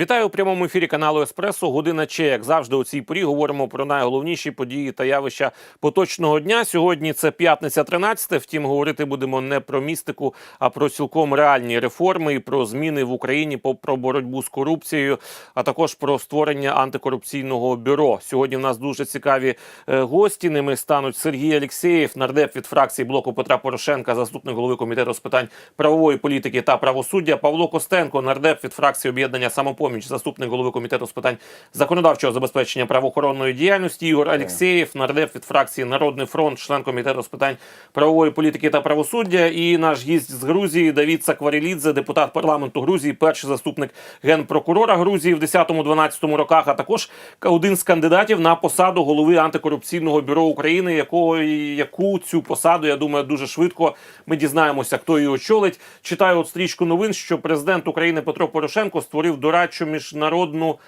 Вітаю у прямому ефірі каналу Еспресо. Година Че, як завжди, у цій порі говоримо про найголовніші події та явища поточного дня. Сьогодні це п'ятниця 13. Втім, говорити будемо не про містику, а про цілком реальні реформи і про зміни в Україні, про боротьбу з корупцією, а також про створення антикорупційного бюро. Сьогодні в нас дуже цікаві е, гості. Ними стануть Сергій Алєксєєв, нардеп від фракції блоку Петра Порошенка, заступник голови комітету з питань правової політики та правосуддя. Павло Костенко, нардеп від фракції об'єднання самопоміч, заступник голови комітету з питань законодавчого забезпечення правоохоронної діяльності. Ігор Алєксєєв, нардеп від фракції Народний фронт, член комітету з питань правової політики та правосуддя. І наш гість з Грузії Давід Сакварілідзе, депутат парламенту Грузії, перший заступник генпрокурора Грузії в 10-12 роках, а також один з кандидатів на посаду голови антикорупційного бюро України, якої яку цю посаду я думаю дуже швидко ми дізнаємося, хто її очолить. Читаю от стрічку новин, що президент України Петро Порошенко створив дорадчу міжнародну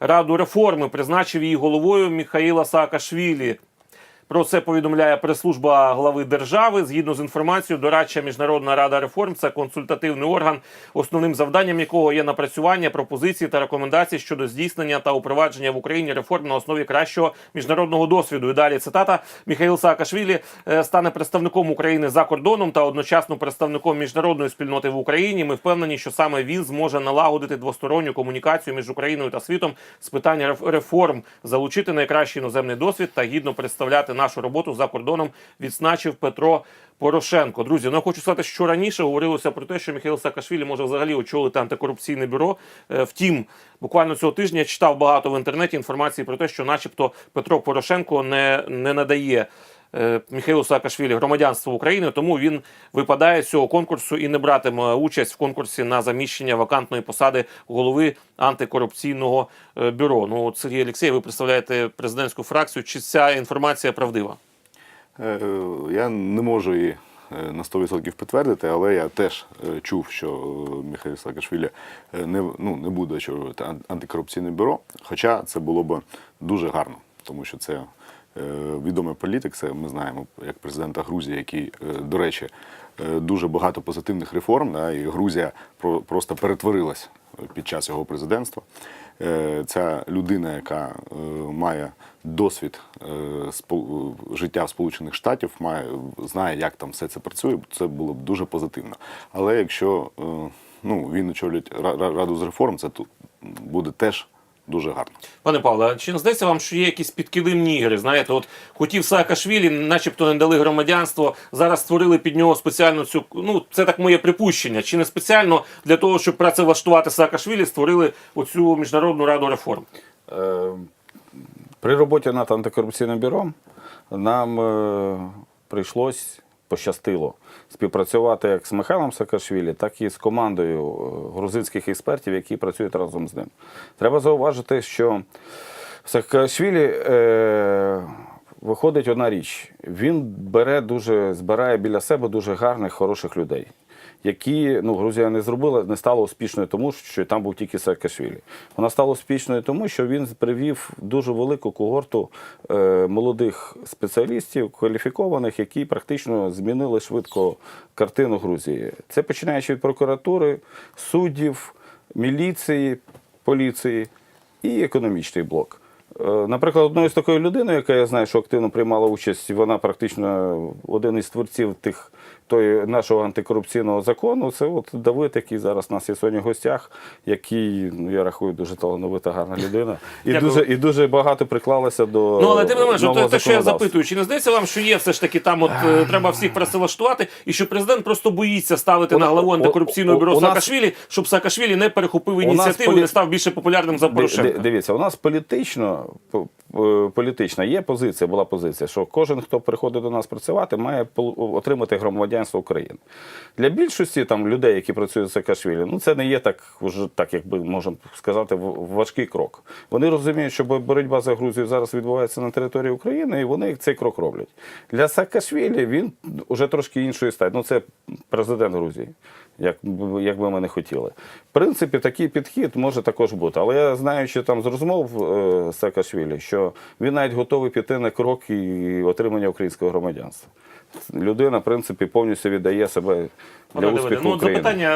раду реформи, призначив її головою Міхаїла Саакашвілі. Про це повідомляє прес-служба глави держави. Згідно з інформацією, дорадча міжнародна рада реформ це консультативний орган, основним завданням якого є напрацювання пропозицій та рекомендацій щодо здійснення та упровадження в Україні реформ на основі кращого міжнародного досвіду. І далі цитата Міхаїл Саакашвілі е, стане представником України за кордоном та одночасно представником міжнародної спільноти в Україні. Ми впевнені, що саме він зможе налагодити двосторонню комунікацію між Україною та світом з питань реф- реформ, залучити найкращий іноземний досвід та гідно представляти нашу роботу за кордоном. Відзначив Петро Порошенко. Друзі, ну я хочу сказати, що раніше говорилося про те, що Михайло Саакашвілі може взагалі очолити антикорупційне бюро. Е, Втім, буквально цього тижня я читав багато в інтернеті інформації про те, що, начебто, Петро Порошенко не, не надає. Е, Михайлу Саакашвілі громадянство України, тому він випадає з цього конкурсу і не братиме участь в конкурсі на заміщення вакантної посади голови антикорупційного е, бюро. Ну, Сергій Олексій, ви представляєте президентську фракцію. Чи ця інформація правдива? Е, Я не можу її на 100% підтвердити, але я теж чув, що Михайло Саакашвілі не, ну, не буде очолювати антикорупційне бюро. Хоча це було б дуже гарно, тому що це відомий політик, це ми знаємо як президента Грузії, який, е, до речі, е, дуже багато позитивних реформ, да, і Грузія про- просто перетворилась під час його президентства. Е, Ця людина, яка е, має досвід е, життя в Сполучених Штатів, має знає, як там все це працює. Це було б дуже позитивно. Але якщо е, ну, він очолює Ра- Ра- раду з реформ, це тут буде теж дуже гарно. Пане Павло, чи не здається вам, що є якісь підкилимні ігри? Знаєте, от хотів Саакашвілі, начебто не дали громадянство, зараз створили під нього спеціальну цю. Ну, це так моє припущення. Чи не спеціально для того, щоб працевлаштувати Саакашвілі, створили оцю міжнародну раду реформ? Е, При роботі над антикорупційним бюро нам е, прийшлось, пощастило, співпрацювати як з Михайлом Саакашвілі, так і з командою е, грузинських експертів, які працюють разом з ним. Треба зауважити, що Саакашвілі е, виходить одна річ. Він бере дуже, збирає біля себе дуже гарних, хороших людей. Які ну Грузія не зробила, не стала успішною, тому що там був тільки Саакашвілі. Вона стала успішною, тому що він привів дуже велику когорту е, молодих спеціалістів, кваліфікованих, які практично змінили швидко картину Грузії. Це починаючи від прокуратури, суддів, міліції, поліції і економічний блок. Е, Наприклад, одною з такою людиною, яка я знаю, що активно приймала участь, вона практично один із творців тих той нашого антикорупційного закону. Це от Давид, який зараз у нас є сьогодні в гостях, який ну я рахую дуже талановита, гарна людина, і Дякую. дуже і дуже багато приклалася до Ну, але тим не менше, те, те, що я запитую, чи не здається вам, що є все ж таки там, от е, треба всіх працевлаштувати, і що президент просто боїться ставити У- на главу у- антикорупційного у- бюро у нас- Саакашвілі, щоб Саакашвілі не перехопив нас ініціативу і не став більше популярним за Порошенка? ди- Дивіться, у нас політично, е, політична є позиція, була позиція, що кожен, хто приходить до нас працювати, має отримати громадянство України. Для більшості там людей, які працюють з Саакашвілі, ну це не є так, уже так якби можемо сказати, важкий крок. Вони розуміють, що боротьба за Грузію зараз відбувається на території України, і вони цей крок роблять. Для Саакашвілі він вже трошки іншої статі. Ну це президент Грузії. Як, як би ми не хотіли. В принципі, такий підхід може також бути. Але я знаючи там з розмов е, Саакашвілі, що він навіть готовий піти на крок і отримання українського громадянства. Людина, в принципі, повністю віддає себе для Пане Давиде, успіху ну, от України. запитання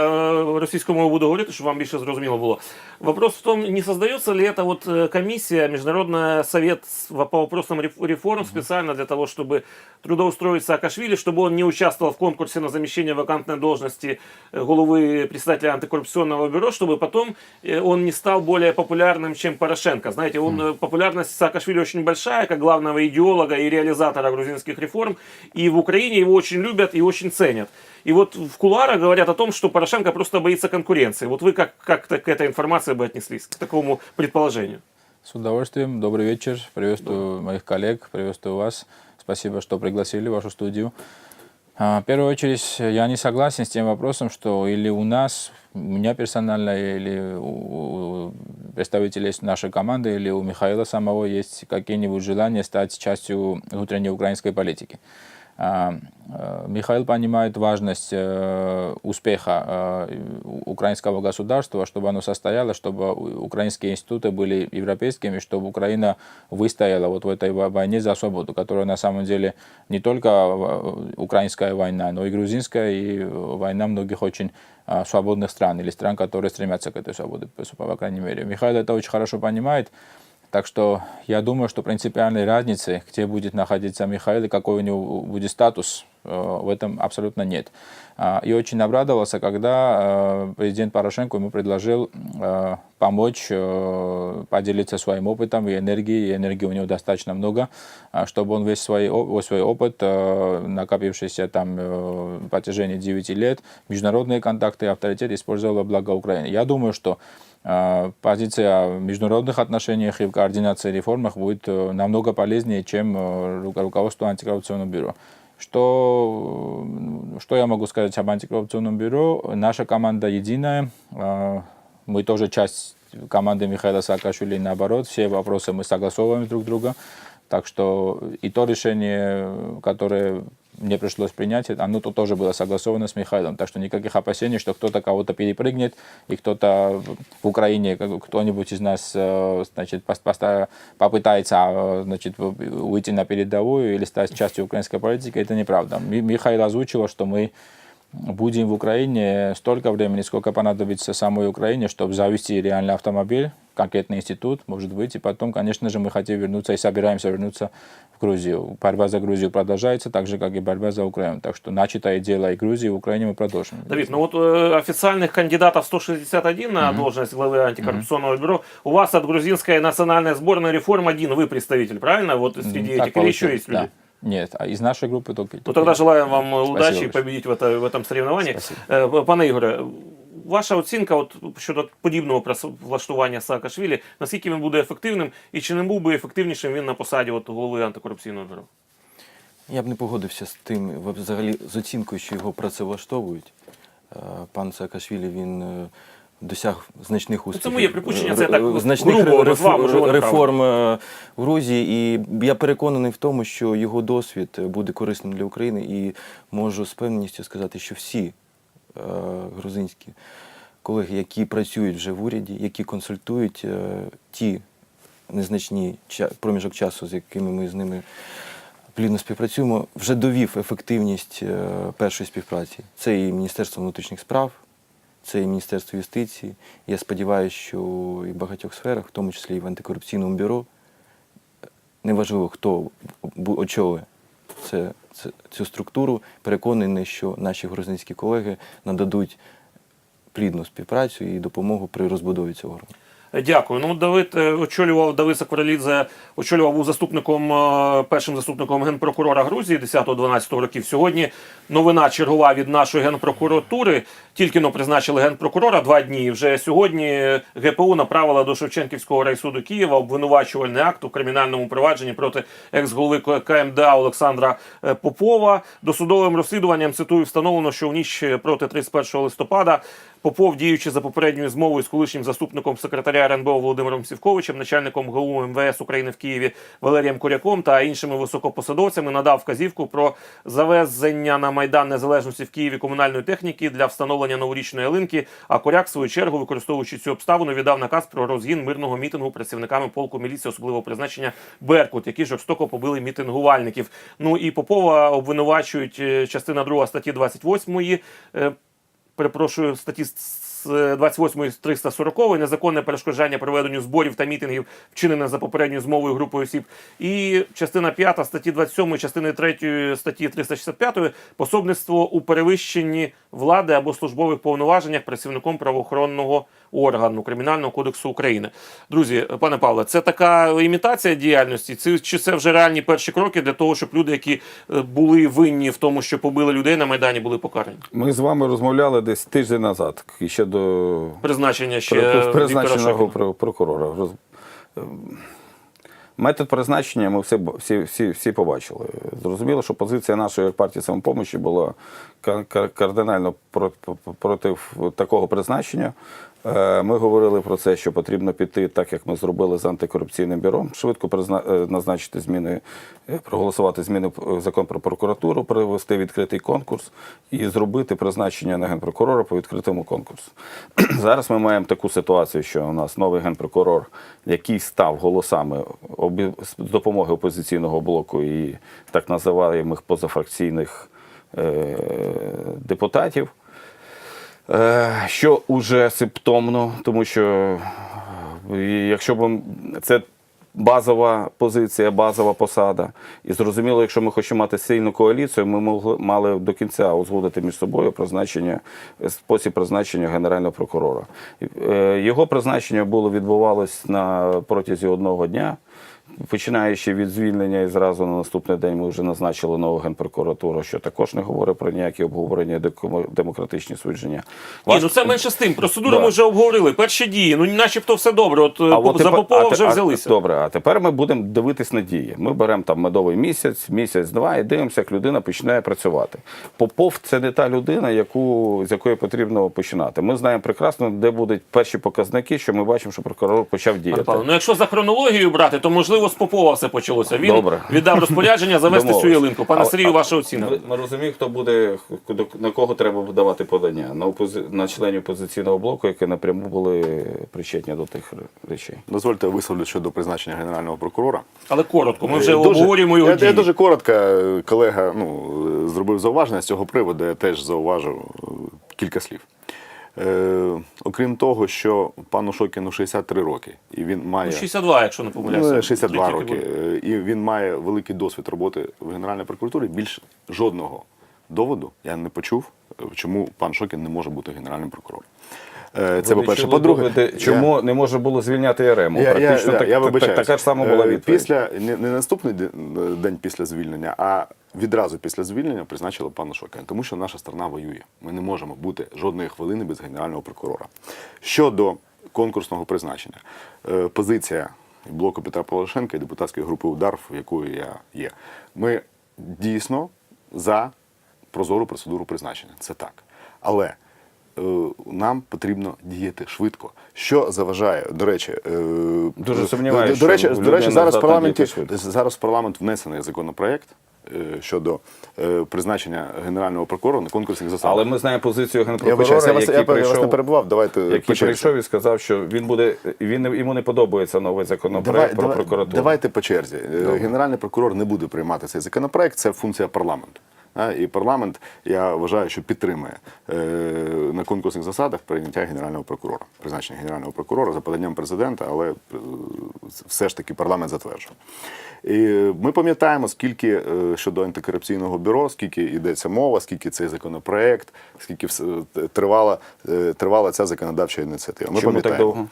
е, російською мовою буду говорити, щоб вам більше зрозуміло було. Вопрос в том, не создается ли эта вот э, комиссия, Международный совет с- по вопросам реф- реформ специально для того, чтобы трудоустроить Саакашвили, чтобы он не участвовал в конкурсе на замещение вакантной должности э, головы председателя антикоррупционного бюро, чтобы потом э, он не стал более популярным, чем Порошенко. Знаете, он, э, популярность Саакашвили очень большая, как главного идеолога и реализатора грузинских реформ, и в Украине его очень любят и очень ценят. И вот в кулуарах говорят о том, что Порошенко просто боится конкуренции. Вот вы как, как к этой информации бы отнеслись, к такому предположению? С удовольствием. Добрый вечер. Приветствую моих коллег, приветствую вас. Спасибо, что пригласили в вашу студию. А, В первую очередь, я не согласен с тем вопросом, что или у нас, у меня персонально, или у представителей нашей команды, или у Михаила самого есть какие-нибудь желания стать частью внутренней украинской политики. А, э, Михаил понимает важность э, успеха э, украинского государства, чтобы оно состояло, чтобы украинские институты были европейскими, чтобы Украина выстояла вот в этой во- войне за свободу, которая на самом деле не только украинская война, но и грузинская, и война многих очень свободных стран или стран, которые стремятся к этой свободе, по крайней мере. Михаил это очень хорошо понимает. Так что я думаю, что принципиальной разницы, где будет находиться Михаил и какой у него будет статус, э, в этом абсолютно нет. А, И очень обрадовался, когда э, президент Порошенко ему предложил э, помочь поделиться своим опытом и энергией. И энергии у него достаточно много, а, чтобы он весь свой, свой опыт, накопившийся там в протяжении 9 лет, международные контакты и авторитет использовал во благо Украины. Я думаю, что позиция в международных отношениях и в координации реформах будет э, намного полезнее, чем э, руко- руководство антикоррупционного бюро. Что, что я могу сказать об антикоррупционном бюро? Наша команда единая. э, Мы тоже часть команды Михаила Саакашвили, наоборот, все вопросы мы согласовываем друг друга. Так что и то решение, которое мне пришлось принять, оно то тоже было согласовано с Михаилом. Так что никаких опасений, что кто-то кого-то перепрыгнет, и кто-то в Украине, как- кто-нибудь из нас э, значит, пос- поста- попытается э, значит, в- выйти на передовую или стать частью украинской политики, это неправда. Ми- Михаил озвучил, что мы будем в Украине столько времени, сколько понадобится самой Украине, чтобы завести реальный автомобиль, конкретный институт, может быть. И потом, конечно же, мы хотим вернуться и собираемся вернуться в Грузию. Борьба за Грузию продолжается, так же, как и борьба за Украину. Так что начатое дело и Грузии, и Украине мы продолжим. Давид, ну вот э, официальных кандидатов 161 на должность главы антикоррупционного бюро. У вас от грузинской национальной сборной реформ один вы представитель, правильно? Вот среди Так этих. Или еще есть люди? да. Нет, а из нашей группы только... Ну тогда желаем вам э, удачи и большое. победить в, это, в этом соревновании. Спасибо. Е, Пане Ігоре, ваша оцінка от, щодо подібного влаштування Саакашвілі, наскільки він буде ефективним і чи не був би ефективнішим він на посаді от, голови антикорупційного бюро? Я б не погодився з тим, взагалі з оцінкою, що його працевлаштовують. Е, Пан Саакашвілі він е, досяг значних успіхів. моє припущення, це так значних грубо реф- можливо, реформ е, в Грузії. І я переконаний в тому, що його досвід буде корисним для України, і можу з певністю сказати, що всі е, грузинські колеги, які працюють вже в уряді, які консультують е, ті незначні проміжок часу, з якими ми з ними плідно співпрацюємо, вже довів ефективність е, першої співпраці. Це і Міністерство внутрішніх справ, це і Міністерство юстиції. Я сподіваюся, що і в багатьох сферах, в тому числі і в антикорупційному бюро, неважливо, хто очолює це, це, цю структуру, переконаний, що наші грузинські колеги нададуть плідну співпрацю і допомогу при розбудові цього. Дякую. Ну, Давид е, очолював Давид Сакваралідзе, очолював був заступником, е, першим заступником генпрокурора Грузії 10-12 років. Сьогодні новина чергова від нашої генпрокуратури. Тільки но призначили генпрокурора два дні. Вже сьогодні ГПУ направила до Шевченківського райсуду Києва обвинувачувальний акт у кримінальному провадженні проти екс-голови КМДА Олександра е, Попова. Досудовим розслідуванням цитую встановлено, що в ніч проти 31 листопада Попов, діючи за попередньою змовою з колишнім заступником секретаря РНБО Володимиром Сівковичем, начальником ГУ МВС України в Києві Валерієм Куряком та іншими високопосадовцями, надав вказівку про завезення на майдан незалежності в Києві комунальної техніки для встановлення новорічної ялинки. А Коряк, в свою чергу, використовуючи цю обставину, віддав наказ про розгін мирного мітингу працівниками полку міліції особливого призначення Беркут, які жорстоко побили мітингувальників. Ну і Попова обвинувачують е, частина 2 статті 28 е, перепрошую, статті з 28 340 незаконне перешкоджання проведенню зборів та мітингів, вчинене за попередньою змовою групою осіб. І частина 5 статті 27, частини 3 статті 365 пособництво у перевищенні влади або службових повноваженнях працівником правоохоронного органу Кримінального кодексу України. Друзі, пане Павле, це така імітація діяльності? Це чи це вже реальні перші кроки для того, щоб люди, які е, були винні в тому, що побили людей на майдані, були покарані? Ми з вами розмовляли десь тиждень назад, ще до Призначення ще При- призначеного про- прокурора. Метод призначення ми всі, б- всі, всі, всі побачили. Зрозуміло, що позиція нашої партії самопомочі була ка- ка- кардинально про- про- проти такого призначення. Е, Ми говорили про це, що потрібно піти, так як ми зробили з антикорупційним бюро, швидко е, назначити зміни, е, проголосувати зміни закон про прокуратуру, провести відкритий конкурс і зробити призначення на генпрокурора по відкритому конкурсу. Зараз ми маємо таку ситуацію, що у нас новий генпрокурор, який став голосами з допомоги опозиційного блоку і так називаємих позафракційних депутатів. Е, Що уже симптомно, тому що е, якщо б це базова позиція, базова посада, і зрозуміло, якщо ми хочемо мати сильну коаліцію, ми могли мали до кінця узгодити між собою призначення, спосіб призначення генерального прокурора. Е, Його призначення було відбувалось на протязі одного дня. Починаючи від звільнення і зразу на наступний день ми вже назначили нову генпрокуратуру, що також не говорить про ніякі обговорення демократичні судження. Ні, ну це менше з тим. Процедуру Да. ми вже обговорили. Перші дії. Ну, начебто все добре. От, А от за Попова вже а- взялися. Добре, а тепер ми будемо дивитись на дії. Ми беремо там медовий місяць, місяць-два і дивимося, як людина починає працювати. Попов це не та людина, яку, з якої потрібно починати. Ми знаємо прекрасно, де будуть перші показники, що ми бачимо, що прокурор почав діяти. Ну якщо за хронологією брати, то можливо з Попова все почалося. Він Добре. віддав розпорядження завести цю ялинку. Пане А- Сергію, а- ваша оцінка. Ми, ми розуміємо, хто буде на кого треба давати подання на опози... на членів опозиційного блоку, які напряму були причетні до тих речей. Дозвольте висловлю щодо призначення генерального прокурора. Але коротко, ми вже Е, дуже- обговорюємо його я, дії. я дуже коротко, колега ну, е, зробив зауваження з цього приводу, я теж зауважив е, кілька слів. Е, окрім того, що пану Шокіну 63 роки, і він має Ну, 62, якщо не помиляюся. ну, 62 роки, буде. е, і він має великий досвід роботи в Генеральній прокуратурі. Більш жодного доводу я не почув, е, чому пан Шокін не може бути генеральним прокурором. Е, Це по-перше. По-друге, доводи, я- чому не може було звільняти Ярему? я, я, Практично я, так, я так- така ж сама була Е, відповідь. Після не, не наступний день після звільнення, а відразу після звільнення призначили пана Шокіна, тому що наша страна воює. Ми не можемо бути жодної хвилини без генерального прокурора. Щодо конкурсного призначення, е, позиція блоку Петра Порошенка і депутатської групи Удар, в якої я є. Ми дійсно за прозору процедуру призначення. Це так. Але нам потрібно діяти швидко. Що заважає, до речі, е, Дуже сумніваюся, До, речі, до речі, зараз в парламенті зараз в парламент внесений законопроект е, щодо е, призначення генерального прокурора на конкурсних засадах. Але ми знаємо позицію я генпрокурора, я вас, який я, я вас не перебував. Давайте який прийшов і сказав, що він буде він йому не подобається новий законопроект Давай, про давай, прокуратуру. давайте по черзі. Е, Генеральний прокурор не буде приймати цей законопроект, це функція парламенту. І парламент, я вважаю, що підтримує е, на конкурсних засадах прийняття генерального прокурора, призначення генерального прокурора за поданням президента, але е, все ж таки парламент затверджує. І ми пам'ятаємо, скільки е, щодо антикорупційного бюро, скільки йдеться мова, скільки цей законопроект, скільки тривала, тривала ця законодавча ініціатива. Ми Чому так довго?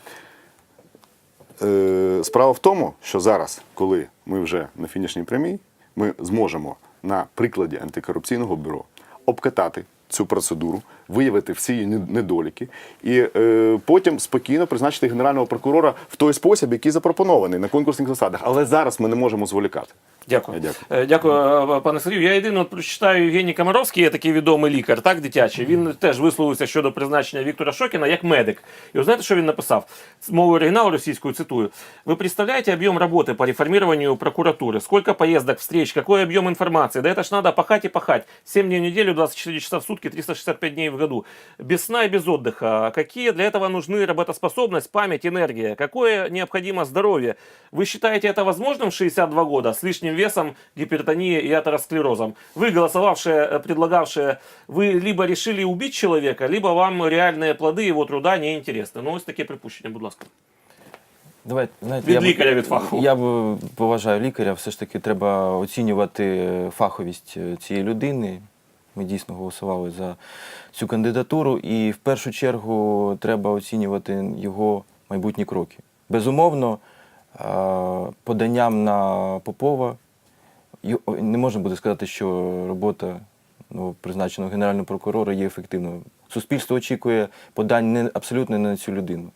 Справа в тому, що зараз, коли ми вже на фінішній прямій, ми зможемо на прикладі антикорупційного бюро обкатати цю процедуру, виявити всі її нед- недоліки, і е, потім спокійно призначити генерального прокурора в той спосіб, який запропонований на конкурсних засадах. Але зараз ми не можемо зволікати. Дякую. Я дякую. Е, Дякую, е, пане Сергію. Я єдине от прочитаю Євгеній Комаровський, є такий відомий лікар, так, дитячий. Він теж висловився щодо призначення Віктора Шокіна як медик. І ви знаєте, що він написав? З мовою оригіналу російською цитую. Ви представляете объем работы по реформированию прокуратуры? Сколько поездок, встреч, какой объем информации? Да это ж надо пахать и пахать. 7 дней в неделю, 24 часа в сутки, 365 дней в году. Без сна и без отдыха. Какие для этого нужны работоспособность, память, энергия? Какое необходимо здоровье? Вы считаете это возможным в 62 года с лишним лишним весом, гипертонией и атеросклерозом. Вы, голосовавшие, э, предлагавшие, вы либо решили убить человека, либо вам реальные плоды его труда не интересны. Ну, ось таке припущення, будь ласка. Давайте, знаєте, Від я б- лікаря, від фаху. Я б поважаю лікаря, все ж таки треба оцінювати фаховість е, цієї людини. Ми дійсно голосували за цю кандидатуру, і в першу чергу треба оцінювати його майбутні кроки. Безумовно, е, поданням на Попова не можна буде сказати, що робота ну, призначеного генерального прокурора є ефективною. Суспільство очікує подань не абсолютно не на цю людину.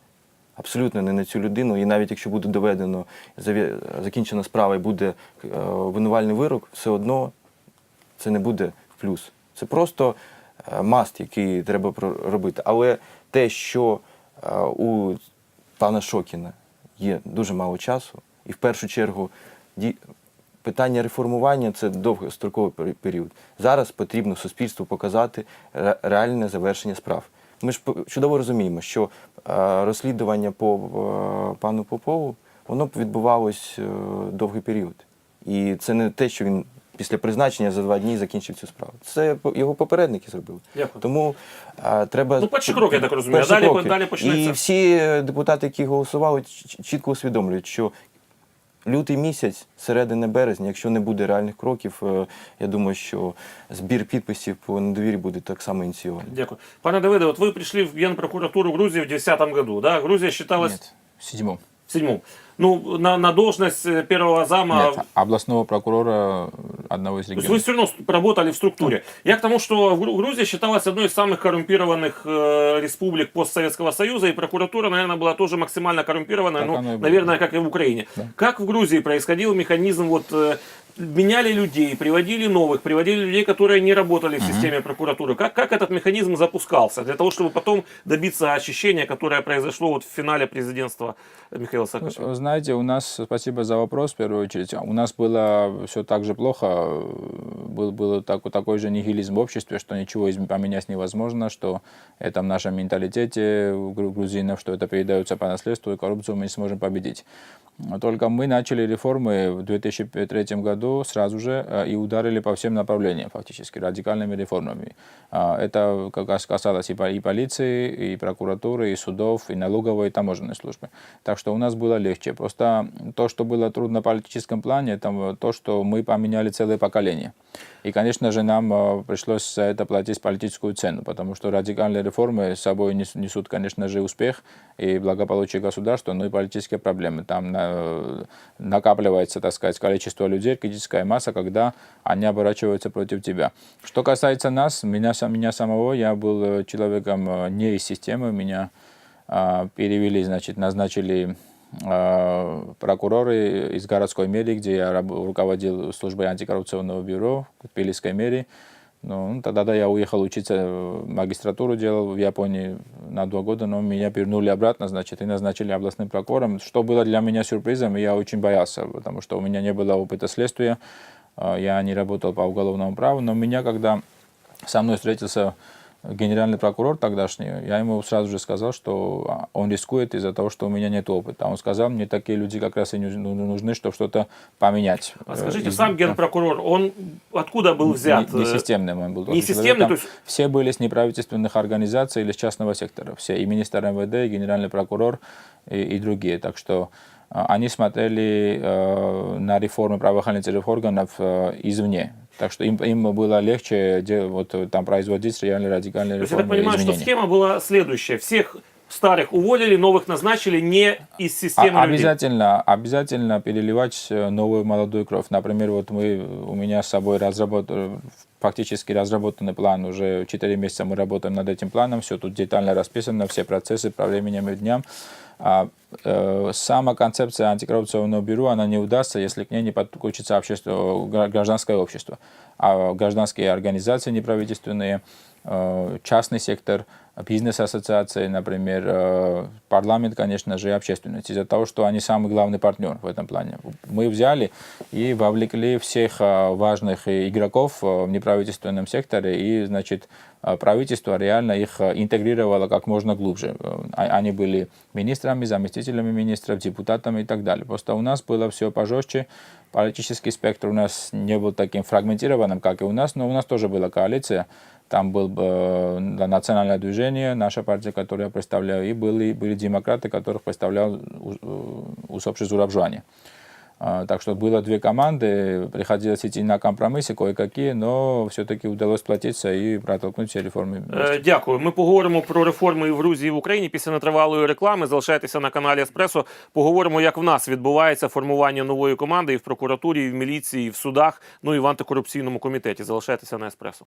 Абсолютно не на цю людину. І навіть якщо буде доведено закінчена справа і буде е, винувальний вирок, все одно це не буде в плюс. Це просто е, маст, який треба робити. Але те, що е, у пана Шокіна є дуже мало часу, і в першу чергу питання реформування це довгостроковий пері- період. Зараз потрібно суспільству показати реальне завершення справ. Ми ж чудово розуміємо, що е, розслідування по пану Попову воно відбувалось довгий період. І це не те, що він після призначення за два дні закінчив цю справу. Це його попередники зробили. Дякую. Тому е, треба Ну, перші кроки, я так розумію, а далі- кроки. далі почнеться. І всі е, депутати, які голосували, чітко усвідомлюють, що лютий місяць, середина березня, якщо не буде реальних кроків, е, я думаю, що збір підписів по недовірі буде так само ініційований. Дякую. Пане Давиде, вот вы пришли в Генпрокуратуру Грузии в 2010 году, да? Грузия считалась Нет, в седьмом. в седьмом. Ну, на, на должность э, первого зама Нет, областного прокурора одного из То есть регионов. вы все равно работали в структуре. Я к тому, что Гру- Грузия считалась одной из самых коррумпированных э, республик постсоветского союза, и прокуратура, наверное, была тоже максимально коррумпированная, Так ну, наверное, как и в Украине. Как в Грузии происходил механизм, вот, э, меняли людей, приводили новых, приводили людей, которые не работали в системе прокуратуры. Как, как этот механизм запускался для того, чтобы потом добиться очищения, которое произошло вот в финале президентства Михаила Саакашвили? Знаете, у нас, спасибо за вопрос, в первую очередь, у нас было все так же плохо, был, был так, такой же нигилизм в обществе, что ничего поменять невозможно, что это в нашем менталитете грузинов, что это передается по наследству, и коррупцию мы не сможем победить. Только мы начали реформы в 2003 году сразу же э, и ударили по всем направлениям фактически, радикальными реформами. А, Это как раз касалось и по- и полиции, и прокуратуры, и судов, и налоговой, и таможенной службы. Так что у нас было легче. Просто то, что было трудно в политическом плане, там э, то, что мы поменяли целое поколение. И, конечно же, нам э, пришлось за это платить политическую цену, потому что радикальные реформы с собой нес- несут, конечно же, успех и благополучие государства, но и политические проблемы. Там на- накапливается, так сказать, количество людей, критическая масса, когда они оборачиваются против тебя. Что касается нас, меня, меня самого, я был э, человеком э, не из системы, меня а, перевели, значит, назначили а, прокуроры из городской мэрии, где я руководил службой антикоррупционного бюро в Тбилисской мэрии. Ну, тогда да, я уехал учиться, э, магистратуру делал в Японии на два года, но меня вернули обратно, значит, и назначили областным прокурором, что было для меня сюрпризом, и я очень боялся, потому что у меня не было опыта следствия, а, я не работал по уголовному праву, но меня, когда со мной встретился генеральный прокурор тогдашний, я ему сразу же сказал, что а, он рискует из-за того, что у меня нет опыта. Он сказал, мне такие люди как раз и ну- нужны, чтобы что-то поменять. А Э, скажите, из- сам генпрокурор, он откуда был взят? Не, не Э, системным он был. не системный, то есть- Все были с неправительственных организаций или с частного сектора. Все, и министр МВД, и генеральный прокурор, и, и другие. Так что а, они смотрели э, на реформы правоохранительных органов э, извне. Так что им, им было легче вот, э, там производить реально радикальные То есть я так реформы понимаю, что изменения. схема была следующая. Всех старых уволили, новых назначили не из системы А- людей. обязательно, обязательно переливать э, новую молодую кровь. Например, вот мы, у меня с собой разработан, фактически разработанный план. Уже 4 месяца мы работаем над этим планом. Все тут детально расписано, все процессы по временем и дням. А, э, сама концепция антикоррупционного бюро, она не удастся, если к ней не подключится общество, гра- гражданское общество. А гражданские организации неправительственные, э, частный сектор, бизнес-ассоциации, например, э, парламент, конечно же, и общественность, из-за того, что они самый главный партнер в этом плане. Мы взяли и вовлекли всех важных игроков в неправительственном секторе, и, значит, правительство реально их э, интегрировало как можно глубже. Э, а- Они были министрами, заместителями министров, депутатами и так далее. Просто у нас было все пожестче, политический спектр у нас не был таким фрагментированным, как и у нас, но у нас тоже была коалиция. Там был э, национальное движение, наша партия, которую я представляю, и были, были демократы, которых представлял усопший Зурабжуани. А, Так что было две команды, приходилось идти на компромиссы кое-какие, но все-таки удалось сплотиться и протолкнуть все реформы. вместе. Е, Дякую. Ми поговоримо про реформи і в Грузії і в Україні після нетривалої реклами. Залишайтеся на каналі Еспресо. Поговоримо, як в нас відбувається формування нової команди і в прокуратурі, і в міліції, і в судах, ну і в антикорупційному комітеті. Залишайтеся на Еспресо.